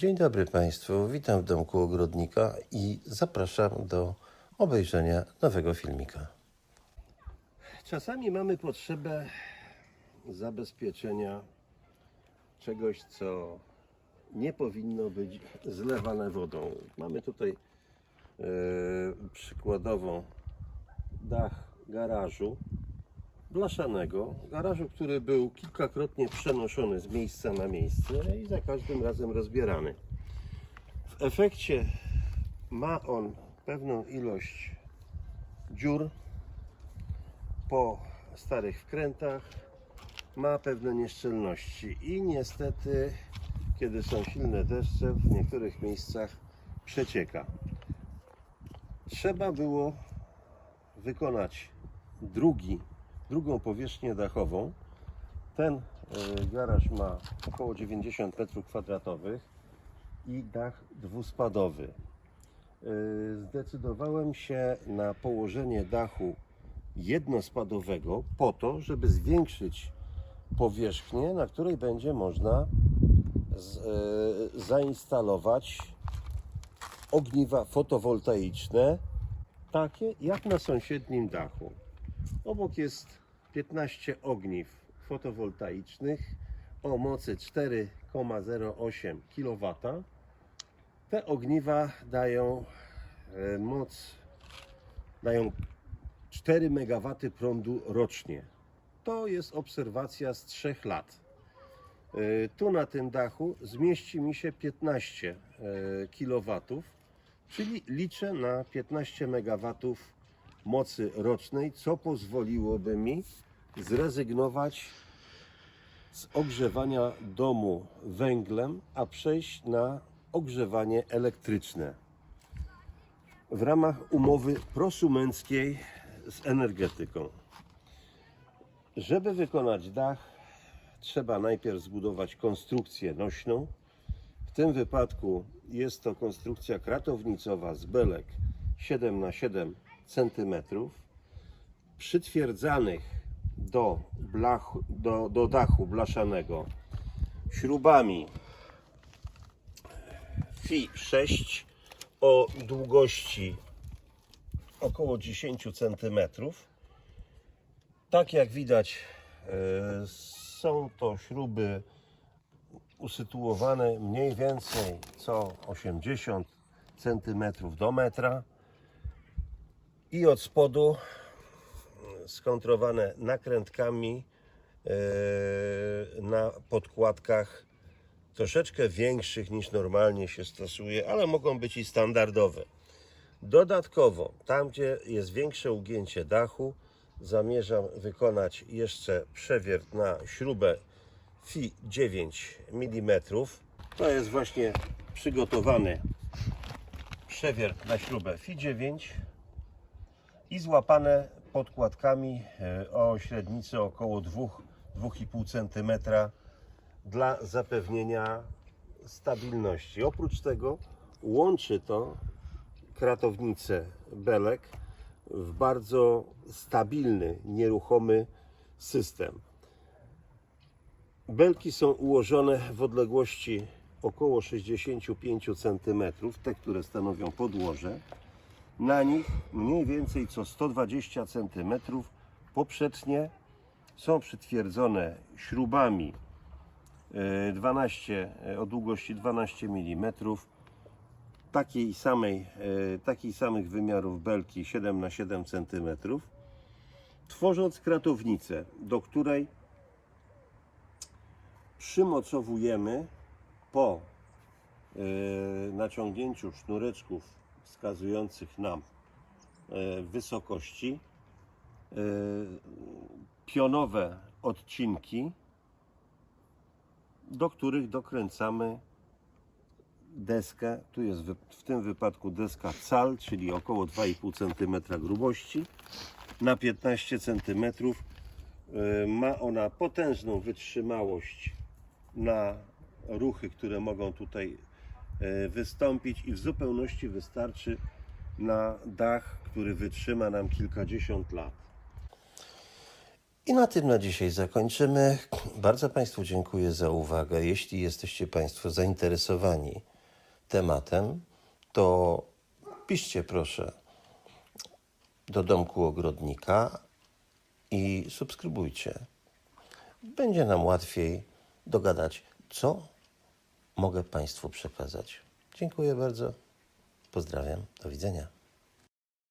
Dzień dobry Państwu, witam w domku ogrodnika i zapraszam do obejrzenia nowego filmika. Czasami mamy potrzebę zabezpieczenia czegoś, co nie powinno być zlewane wodą. Mamy tutaj e, przykładowo dach garażu blaszanego, garażu, który był kilkakrotnie przenoszony z miejsca na miejsce i za każdym razem rozbierany. W efekcie ma on pewną ilość dziur po starych wkrętach, ma pewne nieszczelności i niestety, kiedy są silne deszcze, w niektórych miejscach przecieka. Trzeba było wykonać drugi, drugą powierzchnię dachową. Ten e, garaż ma około 90 m2 i dach dwuspadowy. E, Zdecydowałem się na położenie dachu jednospadowego po to, żeby zwiększyć powierzchnię, na której będzie można z, e, zainstalować ogniwa fotowoltaiczne, takie jak na sąsiednim dachu. Obok jest 15 ogniw fotowoltaicznych o mocy 4,08 kW. Te ogniwa dają e, moc, dają 4 MW prądu rocznie. To jest obserwacja z 3 lat. E, Tu na tym dachu zmieści mi się 15 kW, czyli liczę na 15 MW mocy rocznej, co pozwoliłoby mi zrezygnować z ogrzewania domu węglem, a przejść na ogrzewanie elektryczne. W ramach umowy prosumenckiej z energetyką. Żeby wykonać dach, trzeba najpierw zbudować konstrukcję nośną. W tym wypadku jest to konstrukcja kratownicowa z belek 7 na 7 cm, przytwierdzanych do, blachu, do, do dachu blaszanego śrubami FI 6 o długości około 10 cm. Tak jak widać, e, są to śruby usytuowane mniej więcej co 80 cm do metra i od spodu skontrowane nakrętkami e, na podkładkach troszeczkę większych niż normalnie się stosuje, ale mogą być i standardowe. Dodatkowo, tam gdzie jest większe ugięcie dachu, zamierzam wykonać jeszcze przewiert na śrubę FI 9 mm. To jest właśnie przygotowany przewiert na śrubę FI 9 i złapane podkładkami e, o średnicy około 2-2,5 cm dla zapewnienia stabilności. Oprócz tego łączy to kratownicę belek w bardzo stabilny, nieruchomy system. Belki są ułożone w odległości około 65 cm, te, które stanowią podłoże. Na nich mniej więcej co 120 cm poprzecznie są przytwierdzone śrubami e, 12, e, o długości 12 mm takiej samej, e, takiej samych wymiarów belki 7 na 7 cm tworząc kratownicę, do której przymocowujemy po e, naciągnięciu sznureczków wskazujących nam e, wysokości e, pionowe odcinki, do których dokręcamy deskę. Tu jest w tym wypadku deska cal, czyli około 2,5 cm grubości na 15 cm. Ma ona potężną wytrzymałość na ruchy, które mogą tutaj e, wystąpić i w zupełności wystarczy na dach, który wytrzyma nam kilkadziesiąt lat. I na tym na dzisiaj zakończymy. Bardzo Państwu dziękuję za uwagę. Jeśli jesteście Państwo zainteresowani tematem, to piszcie proszę do domku ogrodnika i subskrybujcie. Będzie nam łatwiej dogadać, co mogę Państwu przekazać. Dziękuję bardzo. Pozdrawiam. Do widzenia.